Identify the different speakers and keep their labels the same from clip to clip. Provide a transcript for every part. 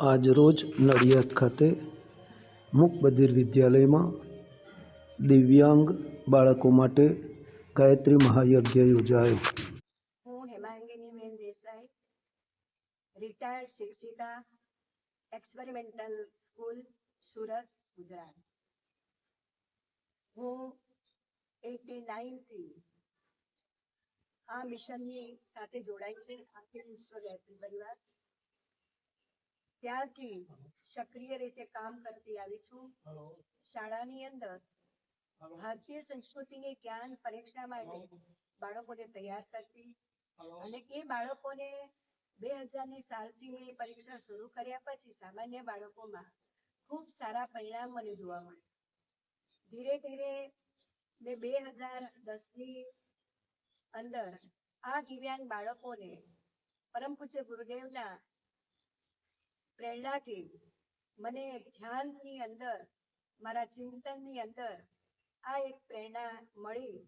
Speaker 1: આજરોજ નડિયાદ ખાતે મૂક બધિર વિદ્યાલયમાં દિવ્યાંગ બાળકો માટે ગાયત્રી મહાયજ્ઞ યોજાયો.
Speaker 2: હું હેમાંગિનીબેન દેસાઈ રિટાયર્ડ શિક્ષિકા એક્સપેરિમેન્ટલ સ્કૂલ સુરત, ગુજરાત. હું એટી નાઇનથી આ મિશનની સાથે જોડાઈ છે. આખી વિશ્વ ગાયત્રી પરિવાર ત્યારથી સક્રિય રીતે કામ કરતી આવી છું. શાળાની અંદર ભારતીય સંસ્કૃતિની જ્ઞાન પરીક્ષા માટે બાળકોને તૈયાર કરતી અને એ બાળકોને બે હજારની સાલથી મેં પરીક્ષા શરૂ કર્યા પછી સામાન્ય બાળકોમાં ખૂબ સારા પરિણામ મને જોવા મળ્યા. ધીરે ધીરે મેં બે હજાર દસની અંદર આ દિવ્યાંગ બાળકોને પરમ પૂજ્ય ગુરુદેવના પ્રેરણાથી. મને ધ્યાનની અંદર મારા ચિંતનની અંદર આ એક પ્રેરણા મળી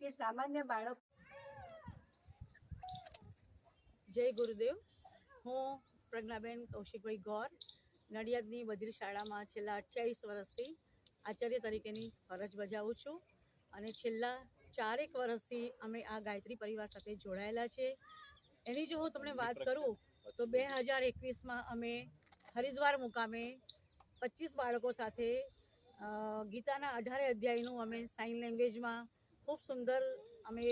Speaker 2: કે સામાન્ય બાળક
Speaker 3: જય ગુરુદેવ. હું પ્રજ્ઞાબેન કૌશિકભાઈ ગોર નડિયાદની બધી શાળામાં છેલ્લા અઠ્યાવીસ વર્ષથી આચાર્ય તરીકેની ફરજ બજાવું છું અને છેલ્લા ચારેક વર્ષથી અમે આ ગાયત્રી પરિવાર સાથે જોડાયેલા છે એની જો હું તમને વાત કરું તો બે હજાર એકવીસમાં અમે હરિદ્વાર મુકામે પચીસ બાળકો સાથે ગીતાના અઢારે અધ્યાયનું અમે સાઇન લેંગ્વેજમાં ખૂબ સુંદર અમે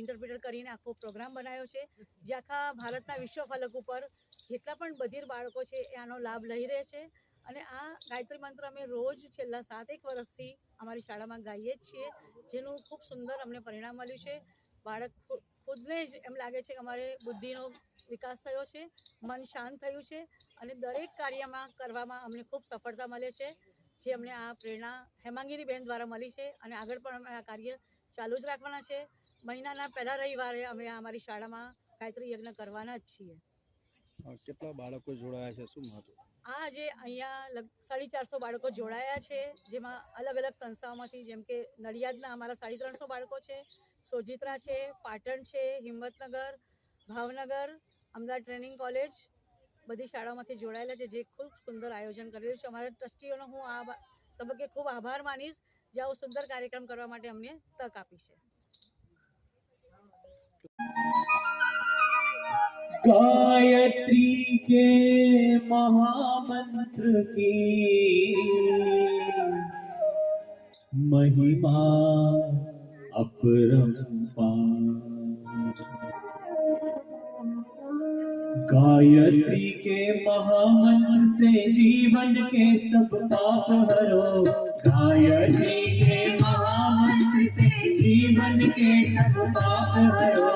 Speaker 3: ઇન્ટરપ્રિટર કરીને આખો પ્રોગ્રામ બનાવ્યો છે. જે આખા ભારતના વિશ્વ ફલક ઉપર જેટલા પણ બધીર બાળકો છે એ આનો લાભ લઈ રહે છે. અને આ ગાયત્રી મંત્ર અમે રોજ છેલ્લા સાત એક વર્ષથી અમારી શાળામાં ગાઈએ જ છીએ, જેનું ખૂબ સુંદર અમને પરિણામ મળ્યું છે. બાળક ખુદને જ એમ લાગે છે કે અમારે બુદ્ધિનો વિકાસ થયો છે મન શાંત થયું છે અને દરેક કાર્યમાં કરવામાં અમને ખૂબ સફળતા મળે છે જે અમને આ પ્રેરણા હેમાંગીરી બહેન દ્વારા મળી છે અને આગળ પણ અમે આ કાર્ય ચાલુ જ રાખવાના છે. મહિનાના પહેલા રવિવારે અમે અમારી શાળામાં ગાયત્રી યજ્ઞ કરવાના જ છીએ.
Speaker 4: કેટલા બાળકો જોડાયા છે? શું મહત્વ?
Speaker 3: આ જે અહીંયા સાડી ચારસો બાળકો જોડાયા છે જેમાં અલગ અલગ સંસ્થાઓમાંથી જેમ કે નડિયાદના અમારા સાડી ત્રણસો બાળકો છે સોજિત્રા છે પાટણ છે હિંમતનગર ભાવનગર અમદાવાદ ટ્રેનિંગ કોલેજ બધી શાળાઓમાંથી જોડાયેલા છે જે ખૂબ સુંદર આયોજન કરેલું છે અમારા ટ્રસ્ટીઓનો હું આ બા- તબક્કે ખૂબ આભાર માનીશ જે આવો સુંદર કાર્યક્રમ કરવા માટે અમને તક આપી છે
Speaker 5: गायत्री के महामंत्र की महिमा अपरंपार गायत्री के महामंत्र से जीवन के सब पाप हरो गायत्री के महामंत्र से जीवन के सब पाप हरो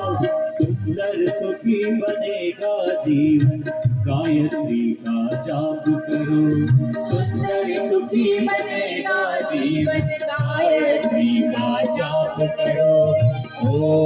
Speaker 5: सुंदर सुखी बनेगा जीवन गायत्री का जाप करो सुंदर सुखी बनेगा जीवन गायत्री का जाप करो ओम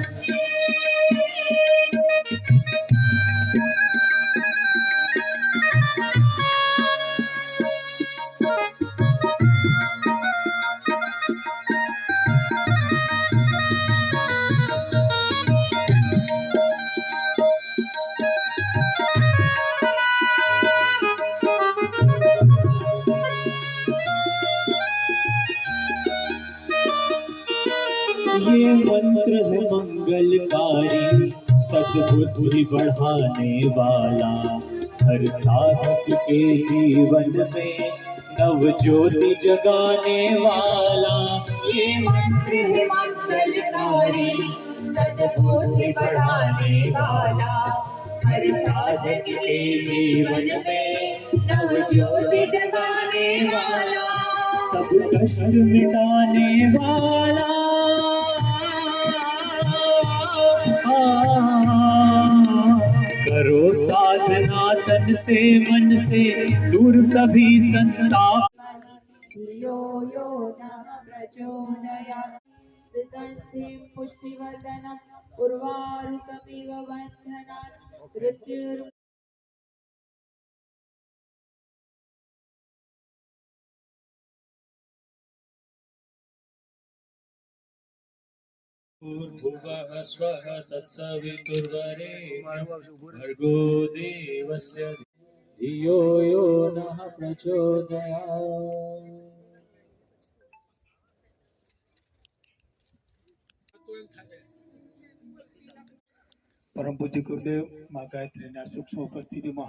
Speaker 5: सद्बुद्धि बढ़ाने वाला। हर साधक के जीवन में नव ज्योति जगाने वाला।
Speaker 6: ये मंत्र है मंगलकारी सद्बुद्धि बढ़ाने वाला। हर साधक के जीवन में नव ज्योति जगाने वाला।
Speaker 5: सब कष्ट मिटाने वाला। करो साधना तन से मन से दूर सभी संताप
Speaker 6: धियो यो नः प्रचोदयात् सुगन्धिं पुष्टिवर्धनम् उर्वारुकमिव बन्धनात् मृत्युर्
Speaker 5: भूर्भुवः स्वः तत्सवितुर्वरेण्यं भर्गो देवस्य धियो यो नः प्रचोदयात्
Speaker 4: પરમ પૂજ્ય ગુરુદેવ મા ગાયત્રીના સૂક્ષ્મ ઉપસ્થિતિમાં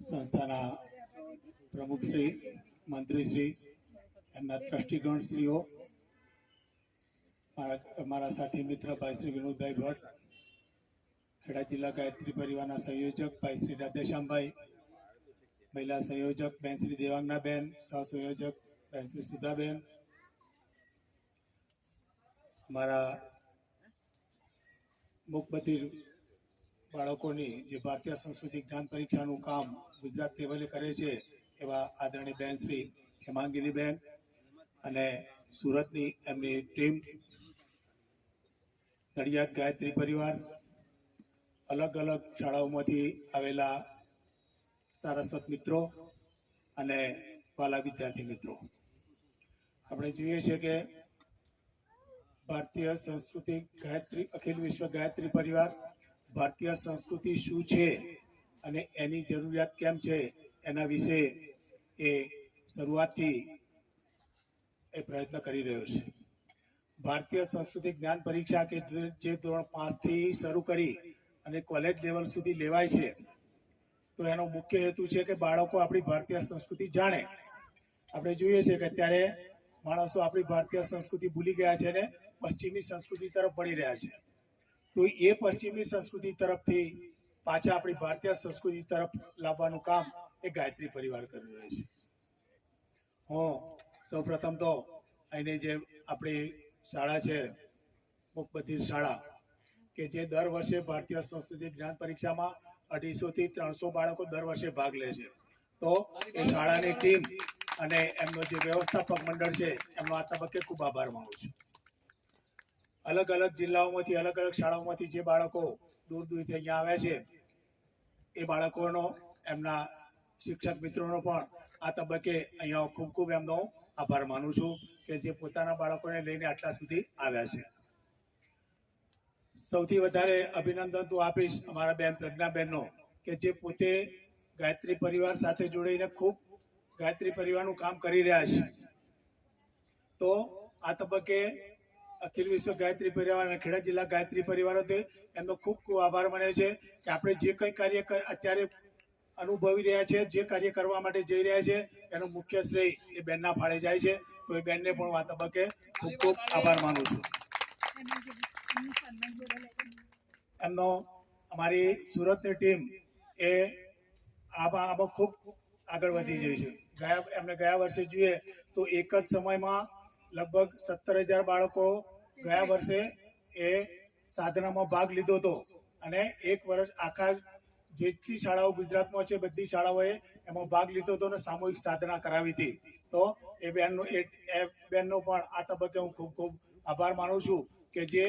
Speaker 4: સંસ્થાના પ્રમુખશ્રી મંત્રીશ્રી એમના ટ્રસ્ટીગણ શ્રીઓ મારા મારા સાથી મિત્ર ભાઈ શ્રી વિનોદભાઈ ભટ્ટ, ખેડા જિલ્લા ગાયત્રી પરિવારના સંયોજક ભાઈ શ્રી રાધેશ્યામભાઈ, મહિલા સંયોજક બેન શ્રી દેવાંગનાબેન સહસંયોજક બેન શ્રી સુધાબેન, અમારા મુકબધિર બાળકોની જે ભારતીય સંસ્કૃતિ જ્ઞાન પરીક્ષાનું કામ ગુજરાત લેવલે કરે છે, એવા આદરણીય બેન શ્રી હેમાંગીની બેન અને સુરતની એમની ટીમ નડિયાદ ગાયત્રી પરિવાર અલગ અલગ શાળાઓમાંથી આવેલા સારસ્વત મિત્રો અને વાલા વિદ્યાર્થી મિત્રો. આપણે જોઈએ છીએ કે ભારતીય સંસ્કૃતિ ગાયત્રી, અખિલ વિશ્વ ગાયત્રી પરિવાર ભારતીય સંસ્કૃતિ શું છે અને એની જરૂરિયાત કેમ છે એના વિશે એ શરૂઆતથી એ પ્રયત્ન કરી રહ્યો છે. ભારતીય સંસ્કૃતિ જ્ઞાન પરીક્ષા કે જે- ધોરણ પાંચથી શરૂ કરી અને કોલેજ લેવલ સુધી લેવાય છે, તો એનો મુખ્ય હેતુ છે કે બાળકો આપણી ભારતીય સંસ્કૃતિ જાણે. આપણે જોઈએ છે કે અત્યારે માણસો આપણી ભારતીય સંસ્કૃતિ ભૂલી ગયા છે ને પશ્ચિમી સંસ્કૃતિ તરફ વળી રહ્યા છે. તો એ પશ્ચિમી સંસ્કૃતિ તરફથી પાછા આપણી ભારતીય સંસ્કૃતિ તરફ લાવવાનું કામ એ ગાયત્રી પરિવાર કરી રહ્યો છે. હું સૌ પ્રથમ તો અહીંની જે આપણી શાળા છે મુકબધિર શાળા, કે જે દર વર્ષે ભારતીય સંસ્કૃતિ જ્ઞાન પરીક્ષામાં અઢીસો થી ત્રણસો બાળકો દર વર્ષે ભાગ લે છે. તો એ શાળાની ટીમ અને એમનો જે વ્યવસ્થાપક મંડળ છે, એમનો આ તબક્કે ખૂબ આભાર માનું છું. અલગ અલગ જિલ્લાઓમાંથી, અલગ અલગ શાળાઓમાંથી જે બાળકો દૂર દૂરથી અહીંયા આવ્યા છે, એ બાળકોનો, એમના શિક્ષક મિત્રોનો પણ આ તબક્કે અહીંયા ખૂબ ખૂબ એમનો આભાર માનું છું. કે જે પોતાના બાળકોને લઈને આટલા સુધી આવ્યા છે. સૌથી વધારે અભિનંદન તો આપીશ અમારા બેન પ્રજ્ઞાબેનનો કે જે પોતે ગાયત્રી પરિવાર સાથે જોડાઈને ખૂબ ગાયત્રી પરિવારનું કામ કરી રહ્યા છે. તો આ તબક્કે અખિલ વિશ્વ ગાયત્રી પરિવાર અને ખેડા જિલ્લા ગાયત્રી પરિવારો તે એમનો ખૂબ ખૂબ આભાર માને છે કે આપણે જે કંઈ કાર્ય કર- અત્યારે અનુભવી રહ્યા છે, જે કાર્ય કરવા માટે જઈ રહ્યા છે, એનો મુખ્ય શ્રેય એ બેનના ફાળે જાય છે. તો એ બેનને પણ આ તબક્કે ખૂબ ખૂબ આભાર માનું છું. એમનો અમારી સુરતની ટીમ એ આમાં આમાં ખૂબ આગળ વધી ગઈ છે. ગયા, એમને ગયા વર્ષે જોઈએ તો એક જ સમયમાં લગભગ સત્તર હજાર બાળકો ગયા વર્ષે એ સાધનામાં ભાગ લીધો હતો. અને એક વર્ષ આખા જેટલી શાળાઓ ગુજરાતમાં છે, બધી શાળાઓએ એમાં ભાગ લીધો હતો અને સામૂહિક સાધના કરાવી હતી. તો એ બેનનો એ બેનનો પણ આ તબક્કે હું ખૂબ ખૂબ આભાર માનું છું કે જે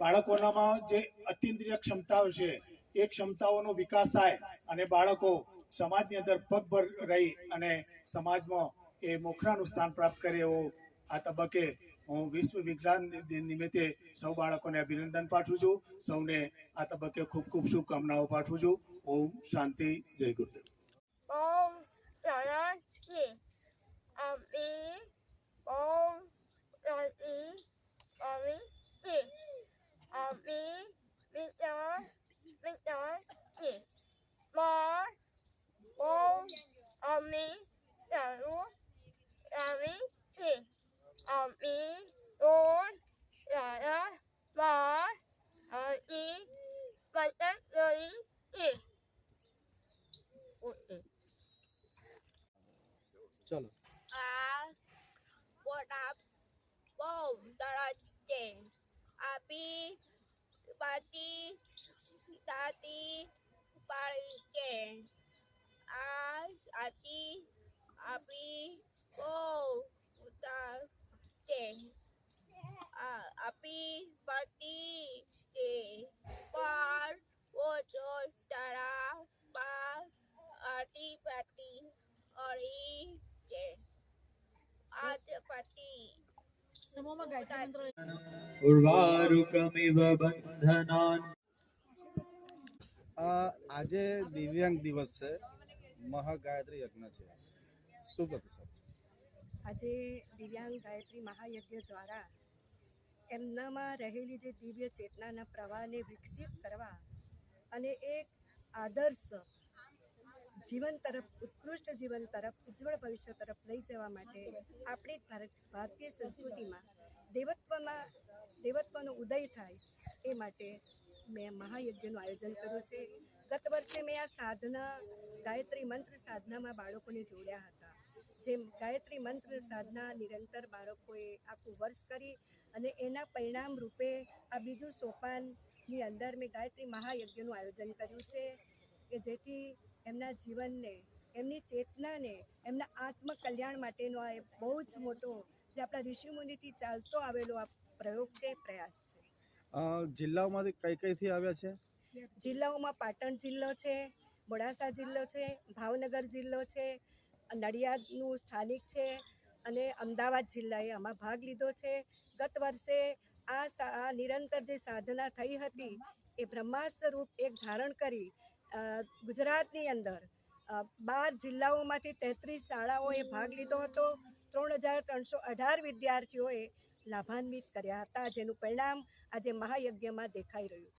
Speaker 4: બાળકોનામાં જે અતિન્દ્રિય ક્ષમતાઓ છે, એ ક્ષમતાઓનો વિકાસ થાય અને બાળકો સમાજની અંદર પગભર રહી અને સમાજમાં એ મોખરાનું સ્થાન પ્રાપ્ત કરે એવો આ તબક્કે હું વિશ્વ વિજ્ઞાન નિમિત્તે સૌ બાળકોને અભિનંદન પાઠવું છું. સૌને આ તબક્કે ખૂબ ખૂબ શુભકામનાઓ પાઠવું છું. ઓમ શાંતિ, જય ગુરુદેવ.
Speaker 7: Om Vata Yori Ti Okay.
Speaker 4: ચલો
Speaker 7: a botak bom darajeng api pati tati parike a ati આપી બહુ ઉતાર છે આ આપી પતિ છે પર ઓછો તારા બાર આટી પાટી અળી છે આજ પતિ
Speaker 3: સમૂહમાં ગાયત્રી મંત્ર
Speaker 5: ઉર્વારુકમિવ બંધનાન
Speaker 8: આજે દિવ્યાંગ દિવસ છે મહાગાયત્રી યજ્ઞ છે શું કહેશો
Speaker 2: આજે દિવ્યાંગ ગાયત્રી મહાયજ્ઞ દ્વારા એમનામાં રહેલી જે દિવ્ય ચેતનાના પ્રવાહને વિકસિત કરવા અને એક આદર્શ જીવન તરફ, ઉત્કૃષ્ટ જીવન તરફ, ઉજ્જવળ ભવિષ્ય તરફ લઈ જવા માટે આપણી ભારત, ભારતીય સંસ્કૃતિમાં દેવત્વમાં, દેવત્વનો ઉદય થાય એ માટે મેં મહાયજ્ઞનું આયોજન કર્યું છે. ગત વર્ષે મેં આ સાધના, ગાયત્રી મંત્ર સાધનામાં બાળકોને જોડ્યા હતા. જેમ ગાયત્રી મંત્ર સાધના નિરંતર બાળકોએ આખું વર્ષ કરી અને એના પરિણામ રૂપે આ બીજું સોપાનની અંદર મેં ગાયત્રી મહાયજ્ઞનું આયોજન કર્યું છે કે જેથી એમના જીવનને એમની ચેતનાને એમના આત્મકલ્યાણ માટેનો આ બહુ જ મોટો જે આપણા ઋષિમુનિથી ચાલતો આવેલો આ પ્રયોગ છે પ્રયાસ છે.
Speaker 8: જિલ્લાઓમાંથી કઈ કઈથી આવ્યા છે?
Speaker 2: જિલ્લાઓમાં પાટણ જિલ્લો છે મોડાસા જિલ્લો છે ભાવનગર જિલ્લો છે નડિયાદનું સ્થાનિક છે અને અમદાવાદ જિલ્લાએ આમાં ભાગ લીધો છે. ગત વર્ષે આ નિરંતર જે સાધના થઈ હતી એ બ્રહ્માસ્ત્ર રૂપ એક ધારણ કરી ગુજરાતની અંદર બાર જિલ્લાઓમાંથી તેત્રીસ શાળાઓએ ભાગ લીધો હતો. ત્રણ હજાર ત્રણસો અઢાર વિદ્યાર્થીઓએ લાભાન્વિત કર્યા હતા, જેનું પરિણામ આજે મહાયજ્ઞમાં દેખાઈ રહ્યું